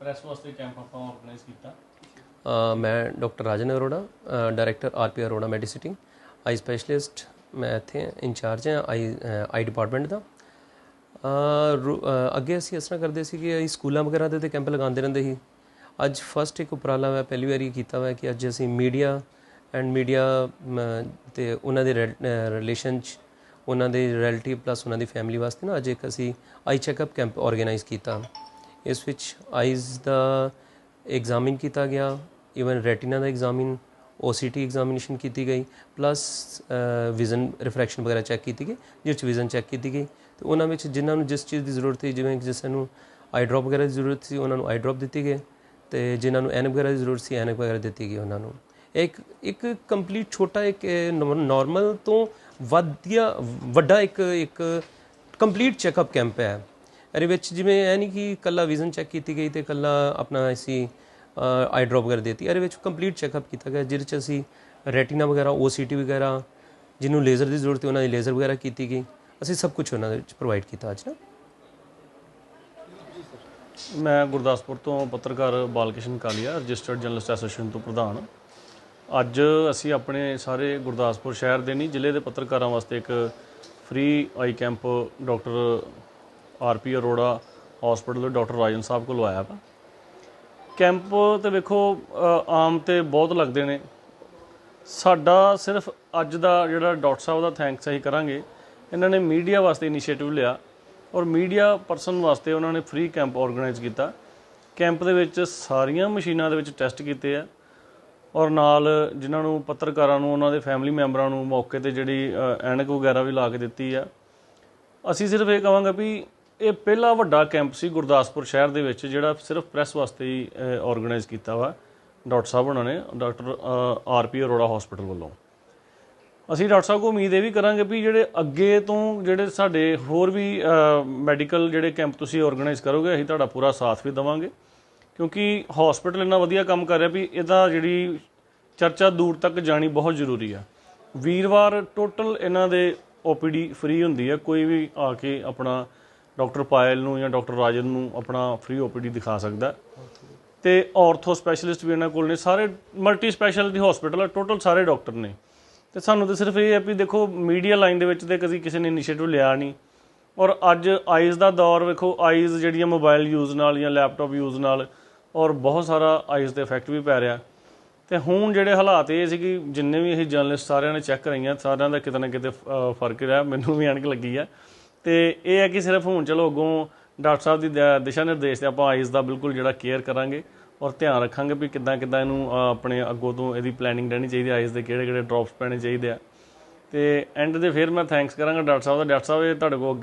Press ਵਾਸਤੇ camp ਆਪਾਂ organise ਕੀਤਾ। ਮੈਂ doctor Rajan Arora director R P Arora Medicity eye specialist ਮੈਂ ਇੱਥੇ ਇੰਚਾਰਜ ਹਾਂ ਆਈ ਆਈ ਡਿਪਾਰਟਮੈਂਟ ਦਾ। ਰੋ- ਅੱਗੇ ਅਸੀਂ ਇਸ ਤਰ੍ਹਾਂ ਕਰਦੇ ਸੀ ਕਿ ਅਸੀਂ ਸਕੂਲਾਂ ਵਗੈਰਾ ਦੇ ਤੇ ਕੈਂਪ ਲਗਾਉਂਦੇ ਰਹਿੰਦੇ ਸੀ। ਅੱਜ ਫਸਟ ਇੱਕ ਉਪਰਾਲਾ ਮੈਂ ਪਹਿਲੀ ਵਾਰੀ ਕੀਤਾ ਹੋਇਆ ਕਿ ਅੱਜ ਅਸੀਂ ਮੀਡੀਆ ਐਂਡ ਮੀਡੀਆ ਤੇ ਉਹਨਾਂ ਦੇ ਰਿਲੇਸ਼ਨ ਚ, ਉਹਨਾਂ ਦੇ ਰਿਲੇਟਿਵ ਪਲੱਸ ਉਹਨਾਂ ਦੀ ਫੈਮਿਲੀ ਵਾਸਤੇ ਨਾ ਅੱਜ ਇੱਕ ਅਸੀਂ ਆਈ ਚੈੱਕਅਪ ਕੈਂਪ ਆਰਗੇਨਾਈਜ਼ ਕੀਤਾ। ਇਸ ਵਿੱਚ ਆਈਜ਼ ਦਾ ਐਗਜ਼ਾਮਿਨ ਕੀਤਾ ਗਿਆ ਇਵਨ ਰੈਟੀਨਾ ਦਾ ਐਗਜ਼ਾਮਿਨ OCT ਐਗਜ਼ਾਮੀਨੇਸ਼ਨ ਕੀਤੀ ਗਈ ਪਲੱਸ ਵਿਜ਼ਨ ਰਿਫਰੈਕਸ਼ਨ ਵਗੈਰਾ ਚੈੱਕ ਕੀਤੀ ਗਈ ਜਿਸ ਵਿੱਚ ਵਿਜ਼ਨ ਚੈੱਕ ਕੀਤੀ ਗਈ। ਤੇ ਉਹਨਾਂ ਵਿੱਚ ਜਿਨ੍ਹਾਂ ਨੂੰ ਜਿਸ ਚੀਜ਼ ਦੀ ਜ਼ਰੂਰਤ ਸੀ, ਜਿਵੇਂ ਜਿਸ ਨੂੰ ਆਈ ਡ੍ਰੌਪ ਵਗੈਰਾ ਦੀ ਜ਼ਰੂਰਤ ਸੀ, ਉਹਨਾਂ ਨੂੰ ਆਈ ਡ੍ਰੌਪ ਦਿੱਤੀ ਗਈ ਤੇ ਜਿਨ੍ਹਾਂ ਨੂੰ ਐਨਕ ਵਗੈਰਾ ਦੀ ਜ਼ਰੂਰਤ ਸੀ ਐਨਕ ਵਗੈਰਾ ਦਿੱਤੀ ਗਈ ਉਹਨਾਂ ਨੂੰ। ਇੱਕ ਇੱਕ ਕੰਪਲੀਟ ਛੋਟਾ ਇੱਕ ਨਾਰਮਲ ਤੋਂ ਵਧੀਆ ਵੱਡਾ ਇੱਕ ਇੱਕ ਕੰਪਲੀਟ ਚੈੱਕਅਪ ਕੈਂਪ ਹੈ। ਇਹਦੇ ਵਿੱਚ ਜਿਵੇਂ ਇਹ ਨਹੀਂ ਕਿ ਕੱਲਾ ਵਿਜ਼ਨ ਚੈੱਕ ਕੀਤੀ ਗਈ ਤੇ ਕੱਲਾ ਆਪਣਾ ਅਸੀਂ ਆਈ ਡ੍ਰੌਪ ਵਗੈਰਾ ਦਿੱਤੀ। ਇਹਦੇ ਵਿੱਚ ਕੰਪਲੀਟ ਚੈੱਕਅਪ ਕੀਤਾ ਗਿਆ, ਜਿਹਦੇ ਚ ਅਸੀਂ ਰੈਟੀਨਾ ਵਗੈਰਾ OCT ਵਗੈਰਾ, ਜਿਹਨੂੰ ਲੇਜ਼ਰ ਦੀ ਜ਼ਰੂਰਤ ਹੈ ਉਹਨਾਂ ਦੀ ਲੇਜ਼ਰ ਵਗੈਰਾ ਕੀਤੀ ਗਈ। ਅਸੀਂ ਸਭ ਕੁਝ ਉਹਨਾਂ ਦੇ ਵਿੱਚ ਪ੍ਰੋਵਾਈਡ ਕੀਤਾ ਅੱਜ ਨਾ। ਮੈਂ ਗੁਰਦਾਸਪੁਰ ਤੋਂ ਪੱਤਰਕਾਰ Balkishan Kalia registered journalist association ਤੋਂ ਪ੍ਰਧਾਨ। ਅੱਜ ਅਸੀਂ ਆਪਣੇ ਸਾਰੇ ਗੁਰਦਾਸਪੁਰ ਸ਼ਹਿਰ ਦੇ ਨਹੀਂ, ਜ਼ਿਲ੍ਹੇ ਦੇ ਪੱਤਰਕਾਰਾਂ ਵਾਸਤੇ ਇੱਕ free eye camp doctor R P Arora hospital ਦੇ ਡਾਕਟਰ ਰਾਜਨ ਸਾਹਿਬ ਕੋਲ ਆਇਆ ਵਾ। ਕੈਂਪ ਤੇ ਵੇਖੋ ਆਮ ਤੇ ਬਹੁਤ ਲੱਗਦੇ ਨੇ। ਸਾਡਾ ਸਿਰਫ ਅੱਜ ਦਾ ਜਿਹੜਾ ਡਾਕਟਰ ਸਾਹਿਬ ਦਾ ਥੈਂਕਸ ਅਸੀਂ ਕਰਾਂਗੇ। ਇਹਨਾਂ ਨੇ ਮੀਡੀਆ ਵਾਸਤੇ ਇਨੀਸ਼ੀਏਟਿਵ ਲਿਆ ਔਰ ਮੀਡੀਆ ਪਰਸਨ ਵਾਸਤੇ ਉਹਨਾਂ ਨੇ ਫ੍ਰੀ ਕੈਂਪ ਆਰਗੇਨਾਈਜ਼ ਕੀਤਾ। ਕੈਂਪ ਦੇ ਵਿੱਚ ਸਾਰੀਆਂ ਮਸ਼ੀਨਾਂ ਦੇ ਵਿੱਚ ਟੈਸਟ ਕੀਤੇ ਆ ਔਰ ਨਾਲ ਜਿਨ੍ਹਾਂ ਨੂੰ ਪੱਤਰਕਾਰਾਂ ਨੂੰ, ਉਹਨਾਂ ਦੇ ਫੈਮਿਲੀ ਮੈਂਬਰਾਂ ਨੂੰ ਮੌਕੇ ਤੇ ਜਿਹੜੀ ਐਨਕ ਵਗੈਰਾ ਵੀ ਲਾ ਕੇ ਦਿੱਤੀ ਆ। ਅਸੀਂ ਸਿਰਫ ਇਹ ਕਹਾਂਗੇ ਵੀ ਇਹ ਪਹਿਲਾ ਵੱਡਾ ਕੈਂਪ ਸੀ ਗੁਰਦਾਸਪੁਰ ਸ਼ਹਿਰ ਦੇ ਵਿੱਚ, ਜਿਹੜਾ ਸਿਰਫ ਪ੍ਰੈਸ ਵਾਸਤੇ ਹੀ ਆਰਗੇਨਾਈਜ਼ ਕੀਤਾ ਵਾ। ਡਾਕਟਰ ਸਾਹਿਬ ਉਹਨਾਂ ਨੇ, doctor R P Arora hospital ਵੱਲੋਂ। ਅਸੀਂ ਡਾਕਟਰ ਸਾਹਿਬ ਕੋ ਉਮੀਦ ਇਹ ਵੀ ਕਰਾਂਗੇ ਵੀ ਜਿਹੜੇ ਅੱਗੇ ਤੋਂ ਜਿਹੜੇ ਸਾਡੇ ਹੋਰ ਵੀ ਮੈਡੀਕਲ ਜਿਹੜੇ ਕੈਂਪ ਤੁਸੀਂ ਆਰਗੇਨਾਈਜ਼ ਕਰੋਗੇ, ਅਸੀਂ ਤੁਹਾਡਾ ਪੂਰਾ ਸਾਥ ਵੀ ਦੇਵਾਂਗੇ। ਕਿਉਂਕਿ ਹਸਪੀਟਲ ਇੰਨਾ ਵਧੀਆ ਕੰਮ ਕਰ ਰਿਹਾ ਵੀ ਇਹਦਾ ਜਿਹੜੀ ਚਰਚਾ ਦੂਰ ਤੱਕ ਜਾਣੀ ਬਹੁਤ ਜ਼ਰੂਰੀ ਆ। ਵੀਰਵਾਰ ਟੋਟਲ ਇਹਨਾਂ ਦੇ ਓਪੀਡੀ ਫ੍ਰੀ ਹੁੰਦੀ ਹੈ ਕੋਈ ਵੀ ਆ ਕੇ ਆਪਣਾ ਡਾਕਟਰ ਪਾਇਲ ਨੂੰ ਜਾਂ ਡਾਕਟਰ ਰਾਜਨ ਨੂੰ ਆਪਣਾ ਫ੍ਰੀ ਓਪੀਡੀ ਦਿਖਾ ਸਕਦਾ ਹੈ। ਤੇ ਆਰਥੋ ਸਪੈਸ਼ਲਿਸਟ ਵੀ ਇਹਨਾਂ ਕੋਲ ਨੇ। ਸਾਰੇ ਮਲਟੀ ਸਪੈਸ਼ਲਿਟੀ ਹਸਪੀਟਲ ਆ ਟੋਟਲ ਸਾਰੇ ਡਾਕਟਰ ਨੇ। ਤੇ ਸਾਨੂੰ ਤਾਂ ਸਿਰਫ ਇਹ ਹੈ ਵੀ ਦੇਖੋ ਮੀਡੀਆ ਲਾਈਨ ਦੇ ਵਿੱਚ ਤੇ ਕਦੀ ਕਿਸੇ ਨੇ ਇਨੀਸ਼ੀਏਟਿਵ ਲਿਆ ਨਹੀਂ। ਔਰ ਅੱਜ ਆਈਜ਼ ਦਾ ਦੌਰ ਵੇਖੋ ਆਈਜ਼ ਜਿਹੜੀਆਂ ਮੋਬਾਈਲ ਯੂਜ਼ ਨਾਲ ਜਾਂ ਲੈਪਟਾਪ ਯੂਜ਼ ਨਾਲ, ਔਰ ਬਹੁਤ ਸਾਰਾ ਆਈਜ਼ ਤੇ ਇਫੈਕਟ ਵੀ ਪੈ ਰਿਹਾ। ਤੇ ਹੁਣ ਜਿਹੜੇ ਹਾਲਾਤ ਇਹ ਸੀ ਕਿ ਜਿੰਨੇ ਵੀ ਇਹ ਜਰਨਲਿਸਟ ਸਾਰਿਆਂ ਨੇ ਚੈੱਕ ਕਰਾਈਆਂ, ਸਾਰਿਆਂ ਦਾ ਕਿਤੇ ਨਾ ਕਿਤੇ ਫ਼ਰਕ ਰਿਹਾ। ਮੈਨੂੰ ਵੀ ਐਨਕ ਲੱਗੀ ਆ। ਤੇ ਇਹ ਹੈ ਕਿ ਸਿਰਫ ਹੁਣ ਚਲੋ ਅੱਗੋਂ ਡਾਕਟਰ ਸਾਹਿਬ ਦੀ ਦ- ਦਿਸ਼ਾ ਨਿਰਦੇਸ਼ ਤੇ ਆਪਾਂ ਆਈਜ਼ ਦਾ ਬਿਲਕੁਲ ਜਿਹੜਾ ਕੇਅਰ ਕਰਾਂਗੇ ਔਰ ਧਿਆਨ ਰੱਖਾਂਗੇ ਵੀ ਕਿੱਦਾਂ ਕਿੱਦਾਂ ਇਹਨੂੰ ਆਪਣੇ ਅੱਗੋਂ ਤੋਂ ਇਹਦੀ ਪਲੈਨਿੰਗ ਰਹਿਣੀ ਚਾਹੀਦੀ ਆਈਜ਼ ਦੇ ਕਿਹੜੇ ਕਿਹੜੇ ਡ੍ਰੌਪਸ ਪੈਣੇ ਚਾਹੀਦੇ ਆ। ਤੇ ਐਂਡ ਦੇ ਫਿਰ ਮੈਂ ਥੈਂਕਸ ਕਰਾਂਗਾ ਡਾਕਟਰ ਸਾਹਿਬ ਦਾ। ਡਾਕਟਰ ਸਾਹਿਬ, ਇਹ ਤੁਹਾਡੇ ਕੋਲ ਅੱਗੇ